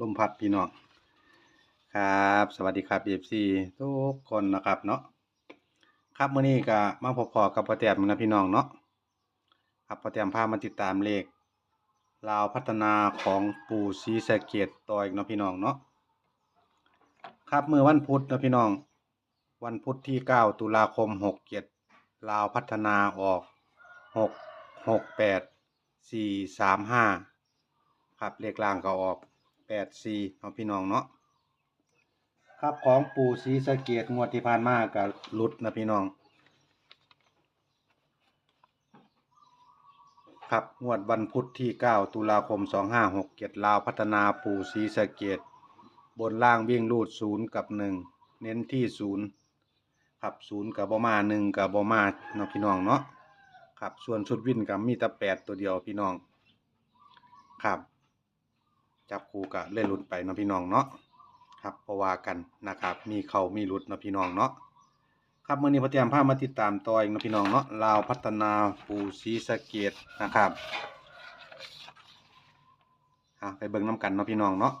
ลมพัดพี่น้องครับ สวัสดีครับเอฟซีทุกคนนะครับเนาะครับเมื้อนี้ก็มาพบพอกับพ่อแต้มนะพี่น้องเนาะครับพ่อแต้มพามาติดตามเลขลาวพัฒนาของปู่ศรีสะเกษต่ออีกเนาะพี่น้องเนาะครับเมื้อวันพุธนะพี่น้อง วันพุธที่9ตุลาคม67ลาวพัฒนาออก6 68 4 3 5 ครับเลขล่างก็ออก84เนาะพี่น้องเนาะครับของปู่ศรีสะเกษงวดที่ผ่านมาก็หลุดนะพี่น้อง ครับงวดวันพุธที่ 9 ตุลาคม 2567ลาวพัฒนาปู่ศรีสะเกษบนล่างวิ่งรูด0กับ 1 เน้นที่0ครับ0กับบ่มา1กับบ่มาเนาะพี่น้องเนาะครับส่วนชุดวิ่นกับมีแต่8ตัวเดียวพี่น้อง ครับ จับคู่กับเล่นหลุดไปเนาะพี่น้องเนาะครับประว่ากันนะครับ มีเขามีหลุดเนาะพี่น้องเนาะครับเมื่อนี้พอเตรียมพามาติดตามต่ออีกนะพี่น้องเนาะลาวพัฒนาปูซีสะเกตนะครับอะไปเบิ่งน้ำกันเนาะพี่น้องเนาะ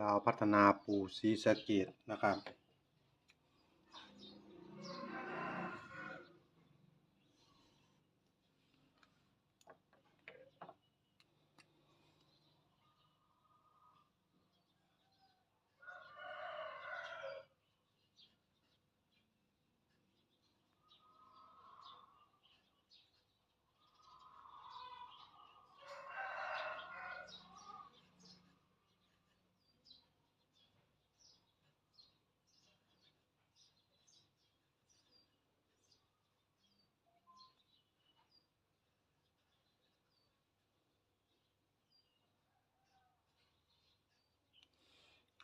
ลาวพัฒนาปู่ศรีสะเกตนะครับ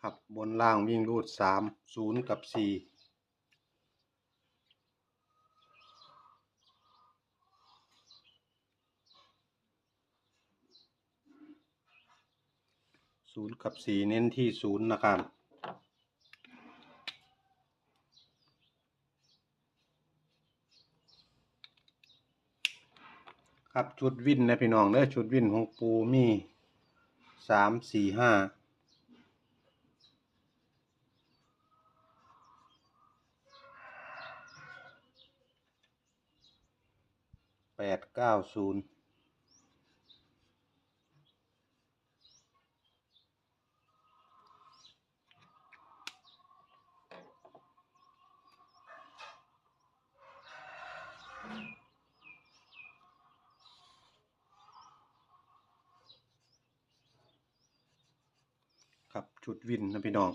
ครับบนล่างวิ่งรูดสามศูนย์กับสี่ศูนย์กับสี่เน้นที่ศูนย์นะครับครับ ชุดวินนะพี่น้องเด้อชุดวินของปูมีสามสี่ห้า แปดเก้าศูนย์ครับชุดวินนะพี่น้อง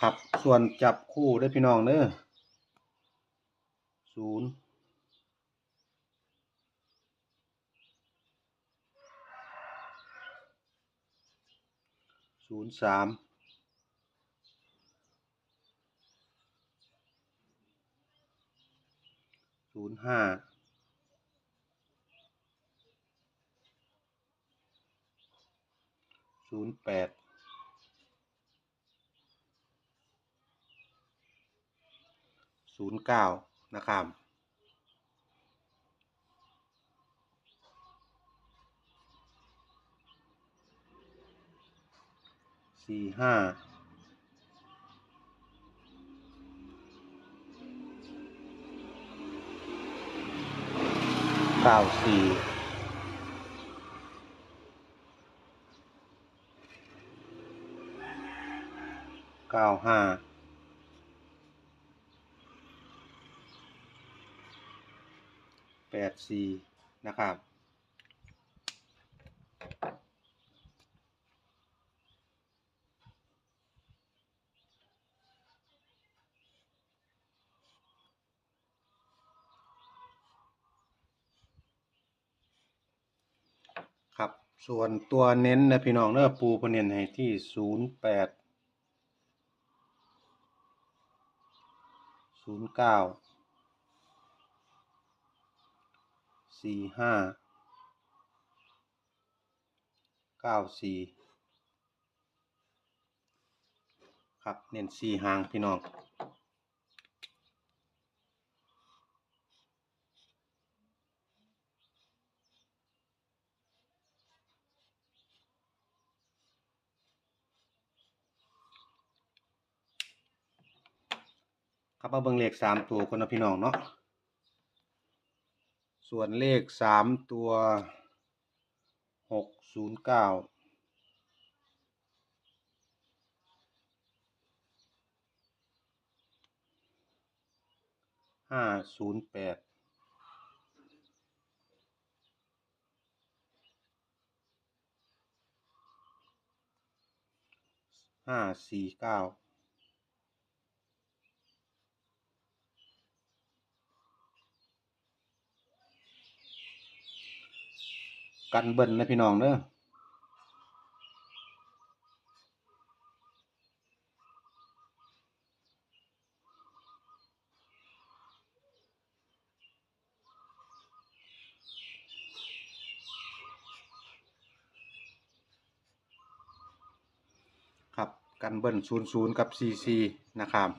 ครับส่วนจับคู่ได้พี่น้องเด้อศูนย์ ศูนย์สามศูนย์ห้าศูนย์แปดศูนย์เก้านะครับ สี่ห้าเก้าสี่เก้าห้าแปดสี่นะครับ ครับ ส่วนตัวเน้นนะพี่น้องเนอะปูเพนเน้นให้ที่ศูนย์แปดศูนย์เก้าสี่ห้าเก้าสี่ครับเน้นสี่หางพี่น้อง ครับมาเบิ่งเลขสามตัวคนพี่น้องเนาะส่วนเลขสามตัวหกศูนย์เก้าห้าศูนย์แปดห้าสี่เก้า กันเบิ้ลนะพี่น้องเด้อครับกันเบิ้ลศูนย์ศูนย์กับซีซีนะครับ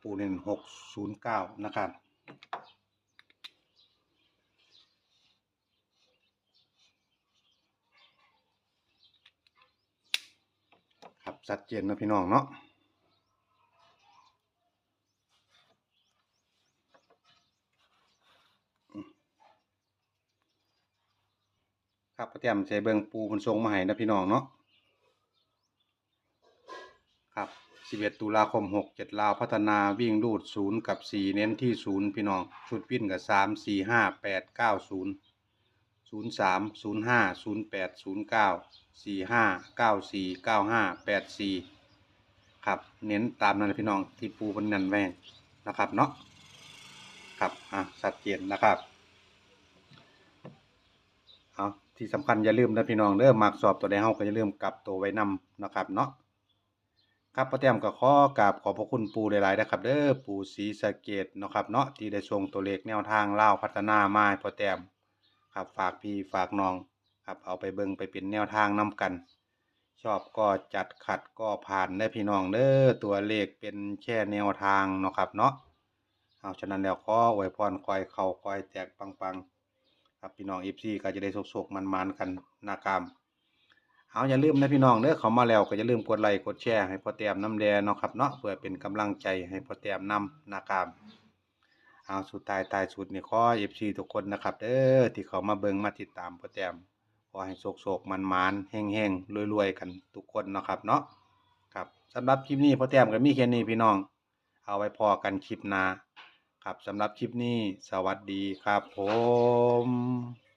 ปูเน้นหกศูนย์เก้านะครับ ครับชัดเจนนะพี่น้องเนาะครับประเตรียมใช้เบิงปูมันทรงมาให้นะพี่น้องเนาะครับ 11 ตุลาคม 67 ลาวพัฒนาวิ่งรูด 0 กับ 4 เน้นที่ 0 พี่น้อง ชุดวิ่นกับ 3 4 5 8 9 0 0 3 0 5 0 8 0 9 4 5 9 4 9 5 8 4 ครับ เน้นตามนั้นพี่น้องที่ปูบนนันแว่นะครับเนาะครับอะชัดเจนนะครับเอาที่สำคัญอย่าลืมนะพี่น้องเด้อมักสอบตัวใดเฮาก็อย่าลืมกลับตัวไว้นำนะครับเนาะ ครับพ่อแต้มก็ขอกราบขอบพระคุณปู่หลายๆนะครับ เด้อปู่ศรีสะเกดเนาะครับเนาะที่ได้ส่งตัวเลขแนวทางเล่าวพัฒนามาให้พ่อแต้มครับฝากพี่ฝากน้องครับเอาไปเบิ่งไปเป็นแนวทางนํกัน ชอบก็จัดขัดก็ผ่านได้พี่น้องเด้อตัวเลขเป็นแค่แนวทางเนาะครับเนาะเอาฉะนั้นแล้วขออวยพรคอยเขาคอยแตกปังๆครับพี่น้อง FC ก็จะได้สุกๆมันๆกันนะครับ เอาอย่าลืมนะพี่น้องเด้อเขามาแล้วก็อย่าลืมกดไลค์กดแชร์ให้พ่อแต้มน้ำแดงเนาะครับเนาะเพื่อเป็นกำลังใจให้พ่อแต้มนำนะครับเอาสุดท้ายท้ายสุดนี่ขอ FC ทุกคนนะครับเด้อที่เขามาเบิ่งมาติดตามพ่อแต้มขอให้โศกๆมันๆแห้งๆรวยๆ กันทุกคนเนาะครับเนาะครับสำหรับคลิปนี้พ่อแต้มก็มีแค่นี้พี่น้อง เอาไว้พอกันคลิปหน้าครับสำหรับคลิปนี้สวัสดีครับผม